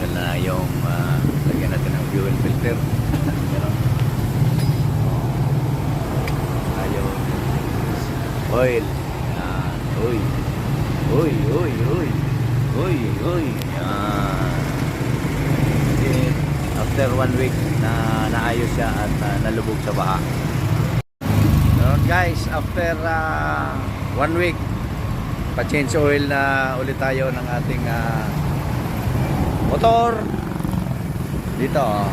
tinanggal na yung uh, lagyan natin ng fuel filter. Gano'n oh. oil. Yan. Uy uy uy uy uy uy yan. Then, after one week na naayos siya at uh, nalubog sa baha. Gano'n guys. After uh, one week pa change oil na ulit tayo ng ating uh, motor. Dito, oh.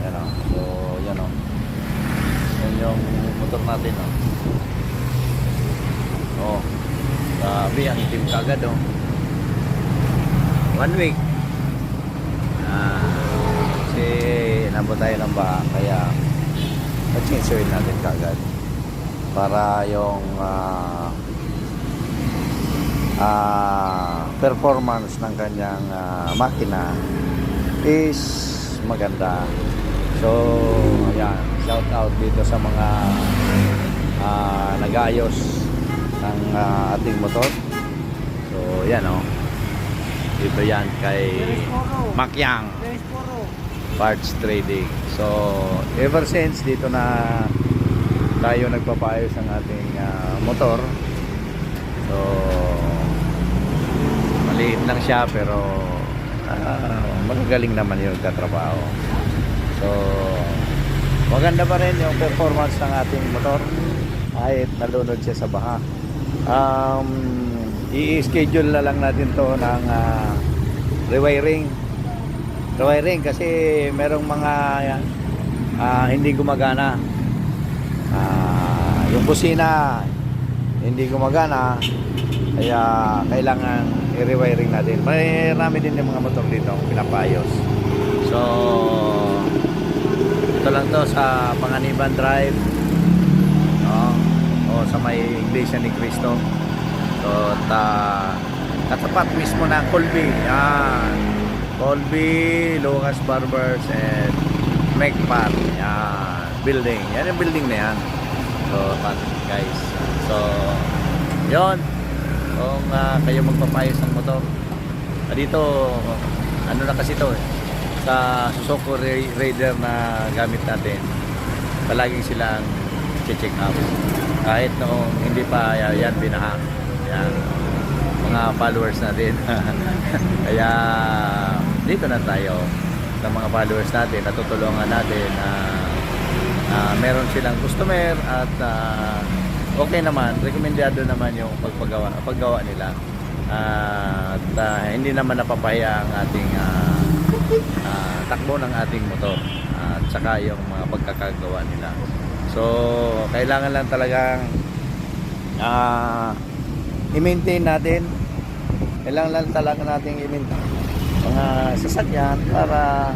Yan oh. So, yan oh. Yan yung motor natin oh. Oh. Grabe, ang itim kagad oh. One week. Ah, kasi nabot tayo ng baha, kaya pa-change oil natin kagad. Para yung ah, ah, performance ng kanyang ah, makina is maganda. So, ayan, shout out dito sa mga ah, nag-ayos ng ah, ating motor. So, yan oh. Dito yan kay Makyang Parts Trading. So, ever since dito na tayo nagpapayos ng ating ah, motor. So, lang siya pero ah, magagaling naman yung katrabaho. So, maganda pa rin yung performance ng ating motor kahit nalunod siya sa baha. Um, i-schedule na lang natin to ng ah, rewiring. Rewiring kasi merong mga ah, hindi gumagana. Ah, yung busina hindi gumagana kaya kailangan i-rewiring natin. May rami din yung mga motor dito pinapayos. So, ito lang to sa Panganiban Drive. No? O sa may Iglesia ni Cristo. So, ta katapat mismo ng Colby. Yan. Colby, Lucas Barbers, and Megpat. Yan. Building. Yan yung building na yan. So, guys. So, yon Kung ah, kayo magpapayos ng motor. Ah, dito, ano na kasi to eh. Sa Suzuki Ra- Raider na gamit natin, palaging silang check up. Kahit noong hindi pa ya- yan binaha. Yan. Mga followers natin. Kaya dito na tayo sa mga followers natin, natutulungan natin na ah, meron silang customer at ah, okay naman, rekomendado naman yung pagpagawa, paggawa nila. Ah, at ah, hindi naman napapahiya ang ating ah, ah, takbo ng ating motor at saka yung mga pagkakagawa nila. So, kailangan lang talagang ah, i-maintain natin. Kailangan lang talaga natin i-maintain mga sasakyan para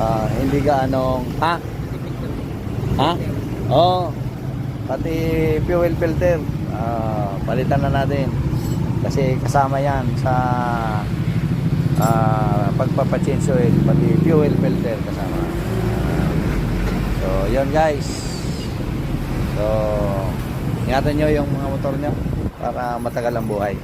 ah, hindi gaanong ha? Ha? Oo. Pati fuel filter ah, palitan na natin. Kasi kasama yan sa ah, pagpapachange oil, pati fuel filter kasama. So, yun guys. So, ingatan nyo yung mga motor nyo para matagal ang buhay.